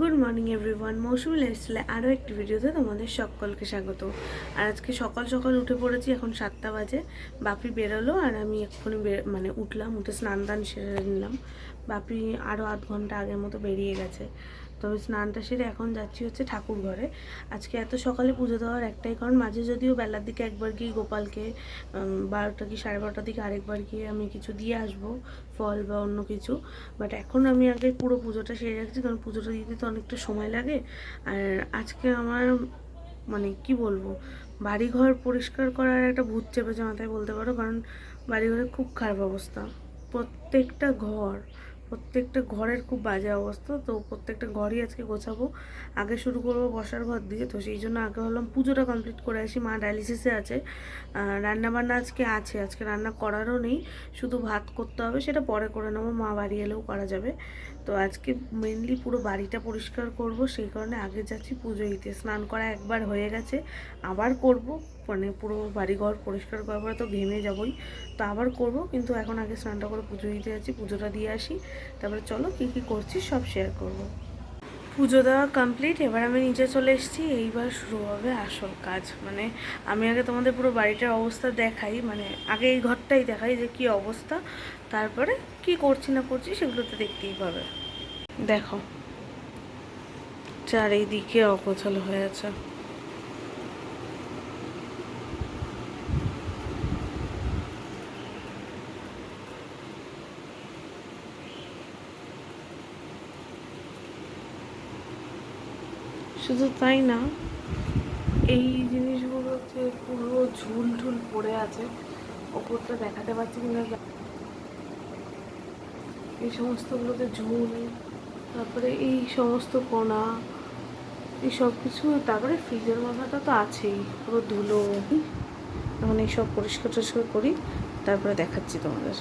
Good morning everyone মৌসুমি লাইফস্টাইলে আরও একটি ভিডিওতে তোমাদের সকলকে স্বাগত। আর আজকে সকাল সকাল উঠে পড়েছি, এখন সাতটা বাজে। বাপি বেরোলো আর আমি এক্ষুনি মানে উঠলাম, উঠে স্নান টান সেরে নিলাম। বাপি আরও আধ ঘণ্টা আগের মতো বেরিয়ে গেছে। তবে স্নানটা সেরে এখন যাচ্ছি হচ্ছে ঠাকুর ঘরে। আজকে এত সকালে পুজো দেওয়ার একটাই কারণ, মাঝে যদিও বেলার দিকে একবার গিয়ে গোপালকে বারোটা কি সাড়ে বারোটার দিকে আরেকবার গিয়ে আমি কিছু দিয়ে আসব, ফল বা অন্য কিছু। বাট এখন আমি আগে পুরো পুজোটা সেরে রাখছি, কারণ পুজোটা দিতে তো অনেকটা সময় লাগে। আর আজকে আমার মানে কি বলব, বাড়িঘর পরিষ্কার করার একটা ভূত চেপেছে মাথায় বলতে পারো, কারণ বাড়িঘরের খুব খারাপ অবস্থা। প্রত্যেকটা ঘর প্রত্যেকটা ঘরের খুব বাজে অবস্থা, তো প্রত্যেকটা ঘরই আজকে গোছাবো। আগে শুরু করব বসার ঘর দিয়ে, তো সেই জন্য আগে হলাম পুজোটা কমপ্লিট করে আসি, মা ডায়ালিসিসে আছে। রান্না বান্না আজকে আছে, আজকে রান্না করারও নেই, শুধু ভাত করতে হবে, সেটা পরে করে নেব, মা বাড়ি এলেও করা যাবে। তো আজকে মেনলি পুরো বাড়িটা পরিষ্কার করব, সেই কারণে আগে যাচ্ছি পুজো দিতে। স্নান করা একবার হয়ে গেছে, আবার করব মানে পুরো বাড়িঘর পরিষ্কার করার পরে তো ঘেমে যাবই। তো আবার করব, কিন্তু এখন আগে স্নানটা করে পুজো দিতে যাচ্ছি, পুজোটা দিয়ে আসি। তারপরে চলো কি কি করছি সব শেয়ার করব। পুজো দেওয়া কমপ্লিট এবার আমি নিচে চলে এসেছি। এইবার শুরু হবে আসল কাজ। মানে আমি আগে তোমাদের পুরো বাড়িটার অবস্থা দেখাই মানে আগে এই ঘরটাই দেখাই যে কি অবস্থা, তারপরে কি করছি না করছি সেগুলো তো দেখতেই পাবে। দেখো, চারিদিকে অগোছালো হয়ে আছে। শুধু তাই না, এই জিনিসগুলোতে পুরো ঝুল ঝুল পড়ে আছে, ওপরটা দেখাতে পারছি কিনা এই সমস্তগুলোতে ঝুল, তারপরে এই সমস্ত কোনা এই সব কিছু, তারপরে ফ্রিজের মাথাটা তো আছেই, পুরো ধুলো। এখন এইসব পরিষ্কার টরিষ্কার করি, তারপরে দেখাচ্ছি তোমাদের।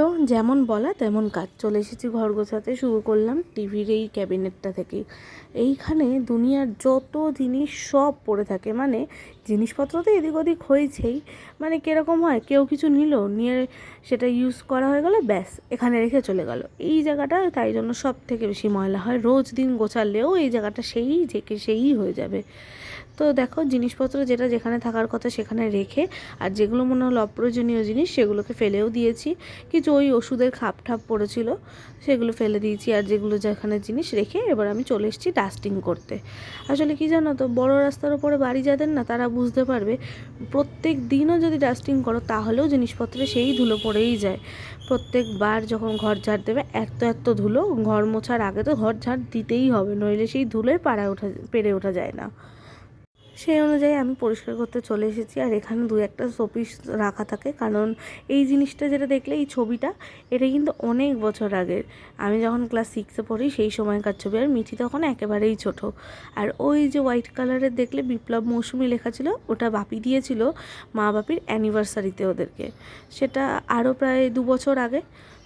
তো যেমন বলা তেমন কাজ। চলে এসেছি ঘর গোছাতে, শুরু করলাম টিভির এই ক্যাবিনেটটা থেকে। এইখানে দুনিয়ার যত জিনিস সব পড়ে থাকে। মানে জিনিসপত্র তো এদিক ওদিক হয়েছেই। মানে কীরকম হয়, কেউ কিছু নিল, নিয়ে সেটা ইউজ করা হয়ে গেল, ব্যাস, এখানে রেখে চলে গেল। এই জায়গাটা তাই জন্য সব থেকে বেশি ময়লা হয়। রোজ দিন গোছালেও এই জায়গাটা সেই যেকে সেই হয়ে যাবে। তো দেখো, জিনিসপত্র যেটা যেখানে থাকার কথা সেখানে রেখে, আর যেগুলো মনে হলো অপ্রয়োজনীয় জিনিস সেগুলোকে ফেলেও দিয়েছি। কিছু ওই ওষুধের খাপ ঠাপ পড়েছিল, সেগুলো ফেলে দিয়েছি, আর যেগুলো যেখানে জিনিস রেখে এবার আমি চলে এসেছি ডাস্টিং করতে। আসলে কি জানো তো, বড় রাস্তার ওপরে বাড়ি যাদের না, তারা বুঝতে পারবে, প্রত্যেক দিনও যদি ডাস্টিং করো তাহলেও জিনিসপত্রে সেই ধুলো পড়েই যায়। প্রত্যেকবার যখন ঘর ঝাড় দেবে এত এত ধুলো, ঘর মোছার আগে তো ঘর ঝাড় দিতেই হবে, নইলে সেই ধুলোয় পাড়া ওঠা পেরে ওঠা যায় না। সেই অনুযায়ী আমি পরিষ্কার করতে চলে এসেছি। আর এখানে দু একটা শোপিস রাখা থাকে। কারণ এই জিনিসটা যেটা দেখলে, এই ছবিটা, এটা কিন্তু অনেক বছর আগের। আমি যখন ক্লাস সিক্সে পড়ি, সেই সময়কার ছবি। আর মিঠি তখন একেবারেই ছোট। আর ওই যে হোয়াইট কালারের দেখলে বিপ্লব মৌসুমি লেখা ছিল, ওটা বাপি দিয়েছিল মা বাপির অ্যানিভার্সারিতে ওদেরকে। সেটা আরও প্রায় দু বছর আগে।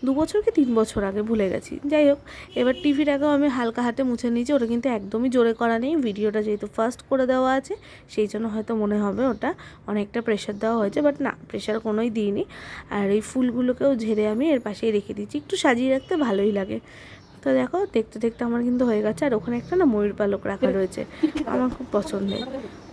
দু বছর কি তিন বছর আগে ভুলে গেছি। যাই হোক এবার টিভির আগেও আমি হালকা হাতে মুছে নিয়েছি ওটা কিন্তু একদমই জোরে করা নেই। ভিডিওটা যেহেতু ফার্স্ট করে দেওয়া আছে সেই জন্য হয়তো মনে হবে ওটা অনেকটা প্রেশার দেওয়া হয়েছে বাট না প্রেশার কোনোই দিইনি। আর এই ফুলগুলোকেও ঝেড়ে আমি এর পাশেই রেখে দিচ্ছি একটু সাজিয়ে রাখতে ভালোই লাগে। তো দেখো দেখতে দেখতে আমার কিন্তু হয়ে গেছে আর ওখানে একটা না ময়ূর পালক রাখা রয়েছে আমার খুব পছন্দের।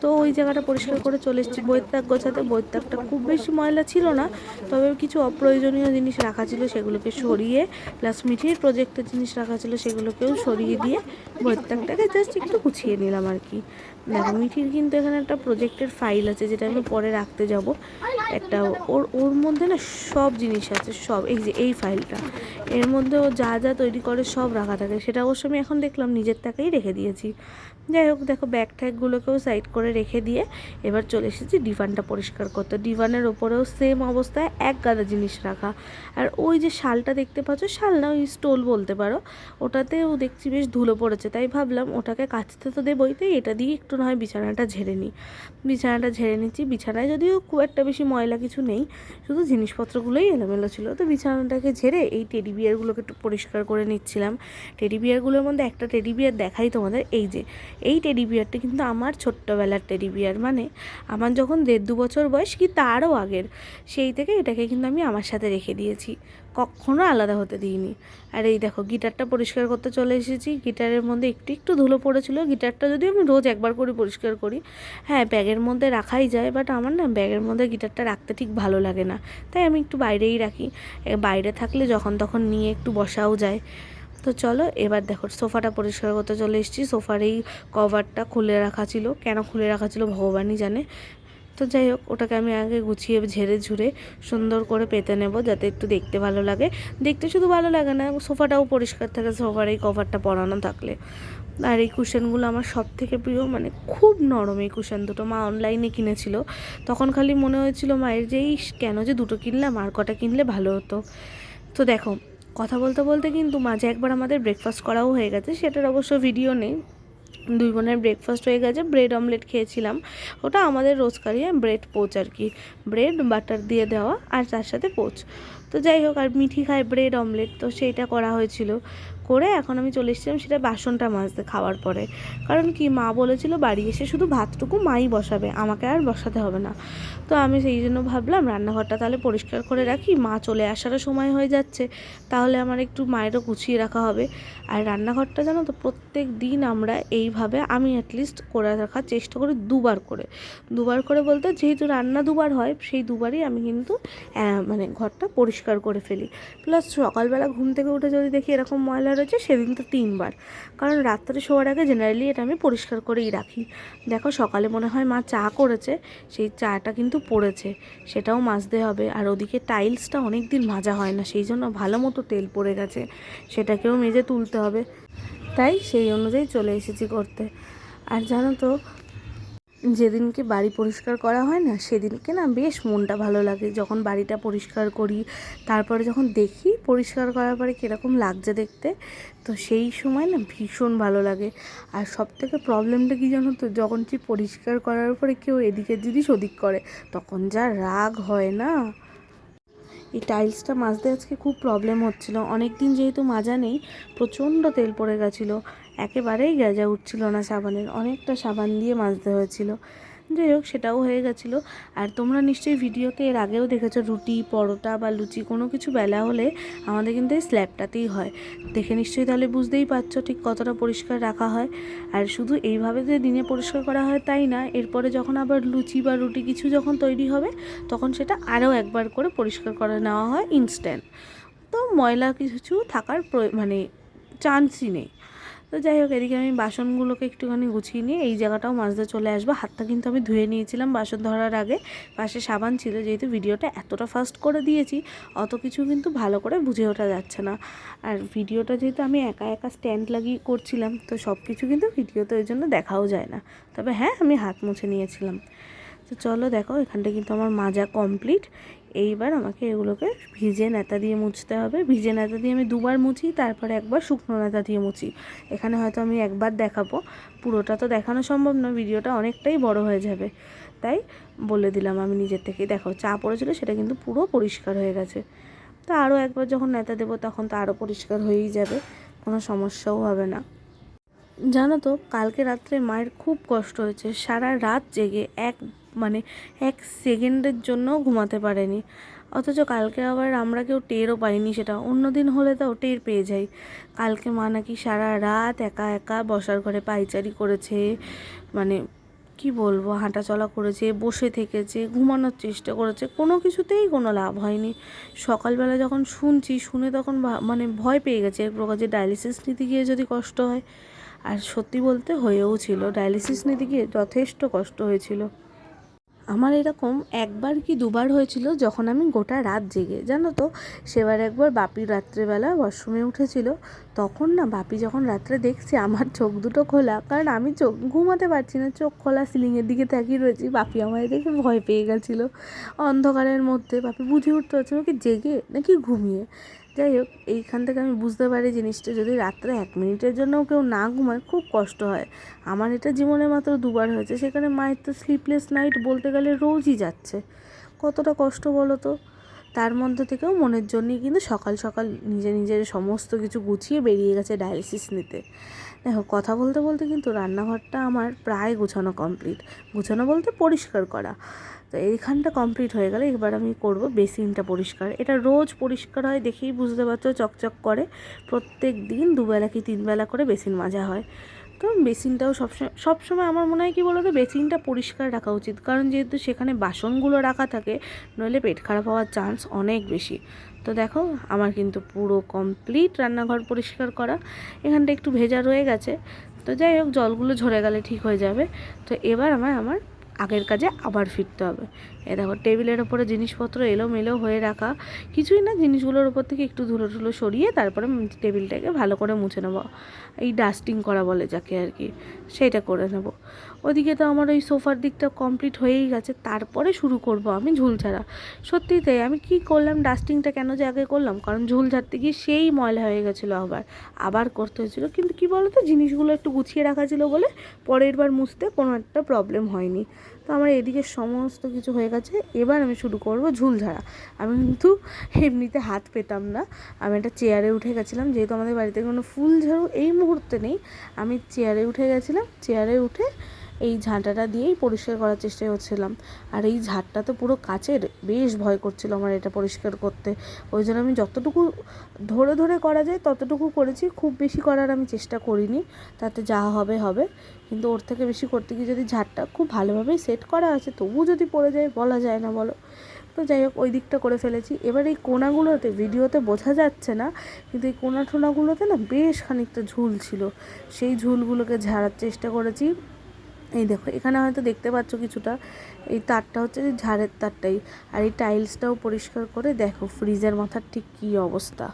তো ওই জায়গাটা পরিষ্কার করে চলে এসেছি। তাক গোছাতে তাকটা খুব বেশি ময়লা ছিল না, তবে কিছু অপ্রয়োজনীয় জিনিস রাখা ছিল সেগুলোকে সরিয়ে প্লাস মিঠির প্রজেক্টের জিনিস রাখা ছিল সেগুলোকেও সরিয়ে দিয়ে বইয়ের তাকটাকে জাস্ট একটু গুছিয়ে নিলাম আর কি। দেখো, মিঠির কিন্তু এখানে একটা প্রজেক্টের ফাইল আছে যেটা আমি পরে রাখতে যাব। একটা ওর ওর মধ্যে না সব জিনিস আছে, সব, এই যে এই ফাইলটা এর মধ্যে ও যা যা তৈরি করে সব রাখা থাকে। সেটা অবশ্য আমি এখন দেখলাম, নিজের টাকাই রেখে দিয়েছি। যাই হোক, দেখো ব্যাগ ট্যাগগুলোকেও সাইড করে রেখে দিয়ে এবার চলে এসেছি ডিভানটা পরিষ্কার করতে। ডিভানের ওপরেও সেম অবস্থায় এক গাদা জিনিস রাখা। আর ওই যে শালটা দেখতে পাচ্ছ, শাল না, ওই স্টোল বলতে পারো, ওটাতেও দেখছি বেশ ধুলো পড়েছে। তাই ভাবলাম ওটাকে কাচতে তো দেবই, তাই এটা দিয়ে একটু না হয় বিছানাটা ঝেড়ে নিই। বিছানাটা ঝেড়ে নিচ্ছি। বিছানায় যদিও খুব একটা বেশি ময়লা কিছু নেই, শুধু জিনিসপত্রগুলোই এলোমেলো ছিল। তো বিছানাটাকে ঝেড়ে এই টেডি বিয়ারগুলোকে একটু পরিষ্কার করে নিচ্ছিলাম। টেডি বিয়ারগুলোর মধ্যে একটা টেডি বিয়ার দেখাই তোমাদের, এই যে এই টেডি বিয়ারটা কিন্তু আমার ছোট্টবেলার টেডি বিয়ার মানে আমার যখন দেড় দু বছর বয়স কি তারও আগের, সেই থেকে এটাকে কিন্তু আমি আমার সাথে রেখে দিয়েছি। কখনো আলাদা হতে দিইনি। আর এই দেখো গিটারটা পরিষ্কার করতে চলে এসেছি। গিটারের মধ্যে একটু একটু ধুলো পড়েছিল। গিটারটা যদি আমি রোজ একবার করে পরিষ্কার করি হ্যাঁ ব্যাগের মধ্যে রাখাই যায় বাট আমার না ব্যাগের মধ্যে গিটারটা রাখতে ঠিক ভালো লাগে না। তাই আমি একটু বাইরেই রাখি। বাইরে থাকলে যখন তখন নিয়ে একটু বসাও যায়। তো চলো এবার দেখো সোফাটা পরিষ্কার করতে চলে এসেছি। সোফার এই কভারটা খুলে রাখা ছিল। কেন খুলে রাখা ছিল ভগবানই জানে। তো যাই হোক ওটাকে আমি আগে গুছিয়ে ঝেড়ে ঝুড়ে সুন্দর করে পেতে নেব যাতে একটু দেখতে ভালো লাগে। দেখতে শুধু ভালো লাগে না সোফাটাও পরিষ্কার থাকে সোফার এই কভারটা পরানো থাকলে। আর এই কুশনগুলো আমার সব থেকে প্রিয় মানে খুব নরম এই কুশন দুটো। মা অনলাইনে কিনেছিল। তখন খালি মনে হয়েছিল মায়ের যে ইস, কেন যে দুটো কিনলাম আর কটা কিনলে ভালো হতো? তো দেখো কথা বলতে বলতে কিন্তু মাঝে একবার আমাদের ব্রেকফাস্ট করাও হয়ে গেছে, সেটার অবশ্য ভিডিও নেই। দুই বোনের ব্রেকফাস্ট হয়ে গেছে ব্রেড অমলেট খেয়েছিলাম। ওটা আমাদের রোজকারই ব্রেড পোচ আর কি। ব্রেড বাটার দিয়ে দেওয়া আর তার সাথে পোচ তো যাই হোক, আর মিঠি খায় ব্রেড অমলেট তো সেইটা করা হয়েছিল। করে এখন আমি চলে এসেছিলাম সেটা বাসনটা মাজতে খাওয়ার পরে। কারণ কি, মা বলেছিল বাড়ি এসে শুধু ভাতটুকু মাই বসাবে, আমাকে আর বসাতে হবে না। তো আমি সেই জন্য ভাবলাম রান্নাঘরটা তাহলে পরিষ্কার করে রাখি, মা চলে আসারও সময় হয়ে যাচ্ছে, তাহলে আমার একটু মায়েরও গুছিয়ে রাখা হবে। আর রান্নাঘরটা জানো তো, প্রত্যেক দিন আমরা এইভাবে আমি অ্যাটলিস্ট করে রাখার চেষ্টা করি দুবার করে। দুবার করে বলতে যেহেতু রান্না দুবার হয়, সেই দুবারই আমি কিন্তু মানে ঘরটা পরিষ্কার করে ফেলি। প্লাস সকালবেলা ঘুম থেকে উঠে যদি দেখি এরকম ময়লা রয়েছে সেদিন তো তিনবার। কারণ রাত্রে শোয়ার আগে জেনারেলি এটা আমি পরিষ্কার করেই রাখি। দেখো সকালে মনে হয় মা চা করেছে, সেই চাটা কিন্তু পড়েছে, সেটাও মাজতে হবে। আর ওদিকে টাইলসটা অনেক দিন মাজা হয় না, সেই জন্য ভালো মতো তেল পড়ে গেছে, সেটাকেও মেজে তুলতে হবে। তাই সেই অনুযায়ী চলে এসেছি করতে। আর জানো তো যেদিনকে বাড়ি পরিষ্কার করা হয় না, সেদিনকে না বেশ মনটা ভালো লাগে। যখন বাড়িটা পরিষ্কার করি, তারপরে যখন দেখি পরিষ্কার করার পরে কীরকম লাগছে দেখতে, তো সেই সময় না ভীষণ ভালো লাগে। আর সব থেকে প্রবলেমটা কী জানো তো, যখন কি পরিষ্কার করার পরে কেউ এদিকের জিনিস ওদিক করে, তখন যা রাগ হয় না। এই টাইলসটা মাজতে আজকে খুব প্রবলেম হচ্ছিল। অনেক দিন যেহেতু মাজা নেই, প্রচণ্ড তেল পড়ে গেছিল। একেবারেই গেজা উঠছিল না সাবানের, অনেকটা সাবান দিয়ে মাজতে হয়েছিল। যাই হোক, সেটাও হয়ে গেছিল। আর তোমরা নিশ্চয়ই ভিডিওতে এর আগেও দেখেছ, রুটি, পরোটা বা লুচি কোনো কিছু বেলা হলে আমাদের কিন্তু এই স্ল্যাবটাতেই হয়। দেখে নিশ্চয়ই তাহলে বুঝতেই পারছ ঠিক কতটা পরিষ্কার রাখা হয়। আর শুধু এইভাবে যে দিনে পরিষ্কার করা হয় তাই না, এরপরে যখন আবার লুচি বা রুটি কিছু যখন তৈরি হবে, তখন সেটা আরও একবার করে পরিষ্কার করে নেওয়া হয় ইনস্ট্যান্ট। তো ময়লা কিছু থাকার মানে চান্সই নেই। তো যাই হোক, এদিকে আমি বাসনগুলোকে একটুখানি গুছিয়ে নিয়ে এই জায়গাটাও মাজতে চলে আসব। হাতটা কিন্তু আমি ধুয়ে নিয়েছিলাম বাসন ধরার আগে। পাশে সাবান ছিল, যেহেতু ভিডিওটা এতটা ফাস্ট করে দিয়েছি, অত কিছু কিন্তু ভালো করে বুঝে ওঠা যাচ্ছে না। আর ভিডিওটা যেহেতু আমি একা একা স্ট্যান্ড লাগিয়ে করছিলাম, তো সব কিছু কিন্তু ভিডিওতে ওই জন্য দেখাও যায় না। তবে হ্যাঁ আমি হাত মুছে নিয়েছিলাম। তো চলো দেখো, এখানটা কিন্তু আমার মাজা কমপ্লিট এইবার আমাকে এগুলোকে ভিজে নেতা দিয়ে মুছতে হবে। ভিজে নেতা দিয়ে আমি দুবার মুছি, তারপরে একবার শুকনো নেতা দিয়ে মুছি। এখানে হয়তো আমি একবার দেখাবো। পুরোটা তো দেখানো সম্ভব না ভিডিওটা অনেকটাই বড় হয়ে যাবে। তাই বলে দিলাম আমি নিজের থেকে দেখো, চা পড়েছিল, সেটা কিন্তু পুরো পরিষ্কার হয়ে গেছে। তো আরও একবার যখন নেতা দেবো, তখন তো আরও পরিষ্কার হয়েই যাবে। কোনো সমস্যাও হবে না। জানো তো, কালকে রাত্রে মায়ের খুব কষ্ট হয়েছে। সারা রাত জেগে এক মানে এক সেকেন্ডের জন্যও ঘুমাতে পারেনি। অথচ কালকে আবার আমরা কেউ টেরও পাইনি সেটা। অন্য দিন হলে তাও টের পেয়ে যাই। কালকে মা নাকি সারা রাত একা একা বসার ঘরে পাইচারি করেছে মানে কি বলব, হাঁটাচলা করেছে, বসে থেকেছে, ঘুমানোর চেষ্টা করেছে, কোনো কিছুতেই কোনো লাভ হয়নি। সকালবেলা যখন শুনছি, শুনে তখন মানে ভয় পেয়ে গেছে। এক প্রকার যে ডায়ালিসিস নিতে গিয়ে যদি কষ্ট হয়, আর সত্যি বলতে হয়েও ছিল। ডায়ালিসিস নিতে গিয়ে যথেষ্ট কষ্ট হয়েছিল। আমার এরকম একবার কি দুবার হয়েছিল যখন আমি গোটা রাত জেগে, জানো তো? সেবার একবার বাপি রাত্রেবেলা ওয়াশরুমে উঠেছিল। তখন না বাপি যখন রাত্রে দেখছে আমার চোখ দুটো খোলা, কারণ আমি চোখ ঘুমাতে পারছি না, চোখ খোলা সিলিংয়ের দিকে তাকিয়ে রয়েছি। বাপি আমায় দেখে ভয় পেয়ে গেছিল। অন্ধকারের মধ্যে বাপি বুঝে উঠতে পারছে না কি জেগে নাকি ঘুমিয়ে। যাই হোক, এইখান থেকে আমি বুঝতে পারি জিনিসটা, যদি রাত্রে এক মিনিটের জন্যও কেউ না ঘুমায়, খুব কষ্ট হয়। আমার এটা জীবনে মাত্র দুবার হয়েছে, সেখানে মায়ের তো স্লিপলেস নাইট বলতে গেলে রোজই যাচ্ছে। কতটা কষ্ট বলো তো? তার মধ্যে থেকেও মনের জন্যই কিন্তু সকাল সকাল নিজে নিজের সমস্ত কিছু গুছিয়ে বেরিয়ে গেছে ডায়ালিসিস নিতে। দেখো, কথা বলতে বলতে কিন্তু রান্নাঘরটা আমার প্রায় গুছানো কমপ্লিট গুছানো বলতে পরিষ্কার করা। তো এইখানটা কমপ্লিট হয়ে গেলে এবার আমি করব বেসিনটা পরিষ্কার। এটা রোজ পরিষ্কার হয় দেখেই বুঝতে পারছ, চকচক করে। প্রত্যেক দিন দুবেলা কি তিনবেলা করে বেসিন মাজা হয়। তো বেসিনটাও সবসময় সবসময় আমার মনে হয় কি বলো তো বেসিনটা পরিষ্কার রাখা উচিত। কারণ যেহেতু সেখানে বাসনগুলো রাখা থাকে, নইলে পেট খারাপ হওয়ার চান্স অনেক বেশি। তো দেখো, আমার কিন্তু পুরো কমপ্লিট রান্নাঘর পরিষ্কার করা। এখানটা একটু ভেজা রয়ে গেছে। তো যাই হোক, জলগুলো ঝরে গেলে ঠিক হয়ে যাবে। তো এবার আমার আমার আগের কাজে আবার ফিরতে হবে। এ দেখো, টেবিলের ওপরে জিনিসপত্র এলোমেলো হয়ে রাখা। কিছুই না, জিনিসগুলোর ওপর থেকে একটু ধুলো ধুলো সরিয়ে তারপরে টেবিলটাকে ভালো করে মুছে নেব। এই ডাস্টিং করা বলে যাকে আর কি সেটা করে নেব। ওদিকে তো আমার ওই সোফার দিকটা কমপ্লিট হয়েই গেছে, তারপরে শুরু করব আমি ঝুল ঝাড়া সত্যি তাই, আমি কি করলাম ডাস্টিংটা কেন যে আগে করলাম? কারণ ঝুল ঝাড়তে গিয়ে সেই ময়লা হয়ে গেছিল আবার আবার করতে হয়েছিল। কিন্তু কি বলতো, জিনিসগুলো একটু গুছিয়ে রাখা ছিল বলে পরের বার মুছতে কোনো একটা প্রবলেম হয়নি। তো আমার এদিকে সমস্ত কিছু হয়ে গেছে, এবার আমি শুরু করব ঝুল ঝাড়া আমি কিন্তু এমনিতে হাত পেতাম না, আমি একটা চেয়ারে উঠে গেছিলাম, যেহেতু আমাদের বাড়িতে কোনো ফুল ঝাড়ু এই মুহূর্তে নেই, আমি চেয়ারে উঠে গেছিলাম চেয়ারে উঠে এই ঝাঁটাটা দিয়েই পরিষ্কার করার চেষ্টা করছিলাম আর এই ঝাঁটটা তো পুরো কাচের, বেশ ভয় করছিল আমার এটা পরিষ্কার করতে। ওই জন্য আমি যতটুকু ধরে ধরে করা যায় ততটুকু করেছি, খুব বেশি করার আমি চেষ্টা করিনি। তাতে যা হবে হবে। কিন্তু ওর থেকে বেশি করতে গিয়ে যদি ঝাড়টা খুব ভালোভাবেই সেট করা আছে, তবুও যদি পড়ে যায়, বলা যায় না বলো। তো যাই হোক, ওই দিকটা করে ফেলেছি। এবার এই কোনাগুলোতে, ভিডিওতে বোঝা যাচ্ছে না, কিন্তু এই কোনা টোনাগুলোতে না বেশ খানিকটা ঝুল ছিল। সেই ঝুলগুলোকে ঝাড়ার চেষ্টা করেছি। এই দেখো, এখানে হয়তো দেখতে পাচ্ছ কিছুটা। এই তারটা হচ্ছে ঝাড়ের তারটাই। আর এই টাইলসটাও পরিষ্কার করে দেখো, ফ্রিজের মাথার ঠিক কী অবস্থা।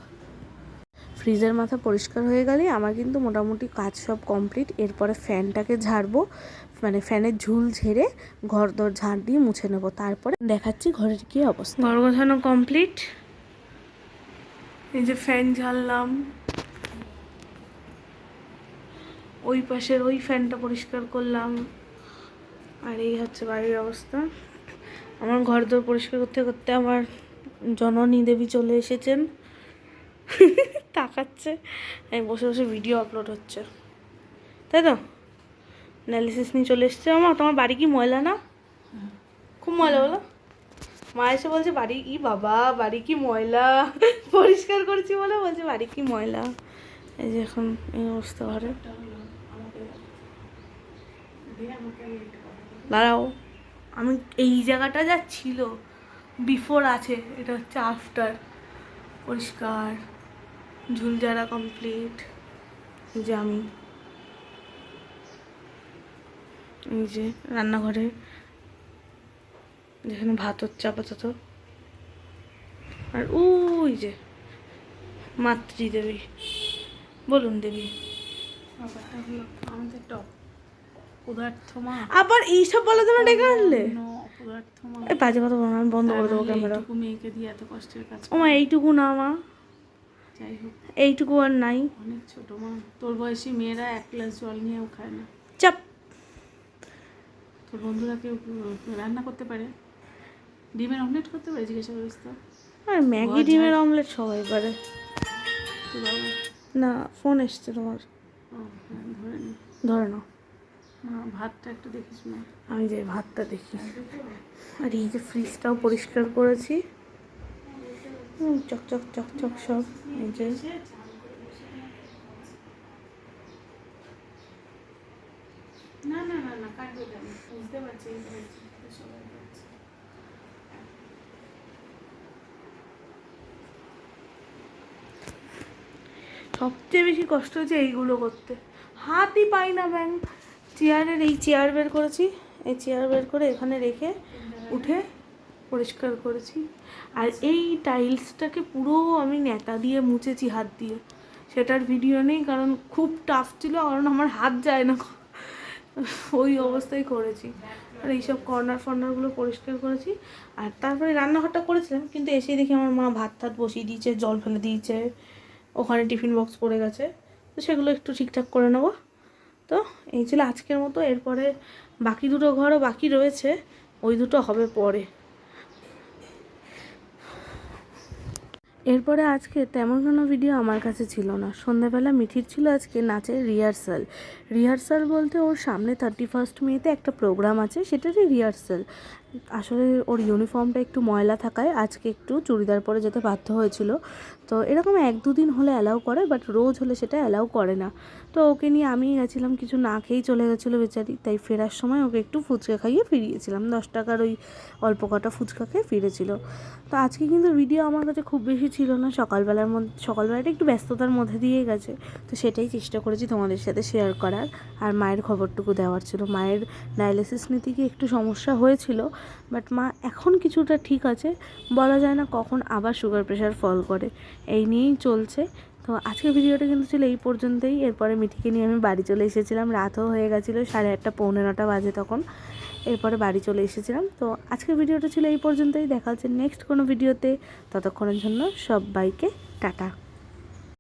ফ্রিজের মাথা পরিষ্কার হয়ে গেলে আমার কিন্তু মোটামুটি কাজ সব কমপ্লিট। এরপরে ফ্যানটাকে ঝাড়বো মানে ফ্যানের ঝুল ঝেড়ে ঘর দর ঝাড় দিয়ে মুছে নেব। তারপরে দেখাচ্ছি ঘরের কী অবস্থা। ঘর গোছানো কমপ্লিট। এই যে ফ্যান ঝাড়লাম। ওই পাশের ওই ফ্যানটা পরিষ্কার করলাম। আর এই হচ্ছে বাড়ির অবস্থা। আমার ঘর দোর পরিষ্কার করতে করতে আমার জননী দেবী চলে এসেছেন। তাকাচ্ছে। আমি বসে বসে ভিডিও আপলোড হচ্ছে। তাই তো? অ্যানালিসিস নিয়ে চলে এসছে। আমার তোমার বাড়ি কি ময়লা না? খুব ময়লা বলো। মা এসে বলছে, বাড়ি ই বাবা, বাড়ি কি ময়লা? পরিষ্কার করছি বলে বলছে, বাড়ি কি ময়লা? এই যে এখন এই অবস্থা ঘরে। দাঁড়াও। আমি এই জায়গাটা যা ছিল বিফোর আছে এটা হচ্ছে আফটার পরিষ্কার। ঝুলঝাড়া কমপ্লিট যে আমি। এই যে রান্নাঘরে। যেখানে ভাত হচ্ছে আপাতত। আর ওই যে মাতৃ দেবী বলুন দেবী। ব্যাপারটা হলো আমাদের একটা অপদার্থ মা আবার এইসব বলা তো ডেকে আনলে? এই বাজে কথা বলো আমি বন্ধ করে দেবো ক্যামেরা। এইটুকু মেয়েকে দিয়ে এত কষ্টের কাজ ও মা এইটুকু না মা। যাই হোক। এইটুকু আর নাই। অনেক ছোট মা। তোর বয়সী মেয়েরা এক গ্লাস জল নিয়েও খায় না। চাপ। তোর বন্ধুরা কেউ রান্না করতে পারে? ডিমের অমলেট করতে পারে? জিজ্ঞাসা করিস তো। আর ম্যাগি ডিমের অমলেট সবাই পারে। না ফোন এসছে তোমার। হ্যাঁ ধরে নাও। ভাতটা একটু দেখিস না আমি যে ভাতটা দেখি। আর এই যে ফ্রিজটাও পরিষ্কার করেছি। হুম, চকচক চকচক সব এই যে। না না না না কাটবে কেন? বুঝতে পারছি সবাই ধরেছে। সবচেয়ে বেশি কষ্ট হচ্ছে এইগুলো করতে। হাতই পাই না ব্যাং চেয়ারের, এই চেয়ার বের করেছি। এই চেয়ার বের করে এখানে রেখে উঠে পরিষ্কার করেছি। আর এই টাইলসটাকে পুরো আমি নেতা দিয়ে মুছেছি হাত দিয়ে। সেটার ভিডিও নেই, কারণ খুব টাফ ছিল, কারণ আমার হাত যায় না। ওই অবস্থায় করেছি। আর এইসব কর্নার ফর্নারগুলো পরিষ্কার করেছি। আর তারপরে রান্নাঘরটা করেছিলাম, কিন্তু এসে দেখি আমার মা ভাত টাত বসিয়ে দিয়েছে, জল ফেলে দিয়েছে। ওখানে টিফিন বক্স পড়ে গেছে। তো সেগুলো একটু ঠিকঠাক করে নেব। তো এই ছিল আজকের মতো, এরপরে বাকি দুটো ঘরও বাকি রয়েছে, ওই দুটো হবে পরে। এরপরে আজকে তেমন কোনো ভিডিও আমার কাছে ছিল না। সন্ধ্যাবেলা মিঠির ছিল আজকে নাচের রিহার্সাল রিহার্সাল বলতে ওর সামনে থার্টি ফার্স্ট মেতে একটা প্রোগ্রাম আছে, সেটারই রিহার্সাল আসলে ওর ইউনিফর্মটা একটু ময়লা থাকায় আজকে একটু চুড়িদার পরে যেতে বাধ্য হয়েছিল। তো এরকম এক দুদিন হলে অ্যালাউ করে বাট রোজ হলে সেটা অ্যালাউ করে না। তো ওকে নিয়ে আমি গেছিলাম, কিছু না খেয়েই চলে গেছিল বেচারি, তাই ফেরার সময় ওকে একটু ফুচকা খাইয়ে ফিরিয়েছিলাম। দশ টাকার ওই অল্প কটা ফুচকা খেয়ে ফিরেছিল। তো আজকে কিন্তু ভিডিও আমার কাছে খুব বেশি ছিল না, সকালবেলার মধ্যে সকালবেলাটা একটু ব্যস্ততার মধ্যে দিয়েই গেছে। তো সেটাই চেষ্টা করেছি তোমাদের সাথে শেয়ার করার। আর মায়ের খবরটুকু দেওয়ার ছিল। মায়ের ডায়ালিসিস নিতে গিয়ে একটু সমস্যা হয়েছিল বাট মা, এখন কিছুটা ঠিক আছে। বলা যায় না কখন আবার সুগার প্রেশার ফল করে। এই নিয়েই চলছে। তো আজকের ভিডিওটা কিন্তু ছিল এই পর্যন্তই। এরপরে মিঠিকে নিয়ে আমি বাড়ি চলে এসেছিলাম। রাতও হয়ে গেছিল সাড়ে আটটা, পৌনে নটা বাজে তখন। এরপরে বাড়ি চলে এসেছিলাম। তো আজকের ভিডিওটা ছিল এই পর্যন্তই। দেখা হচ্ছে নেক্সট কোনো ভিডিওতে। ততক্ষণের জন্য সবাইকে টাটা।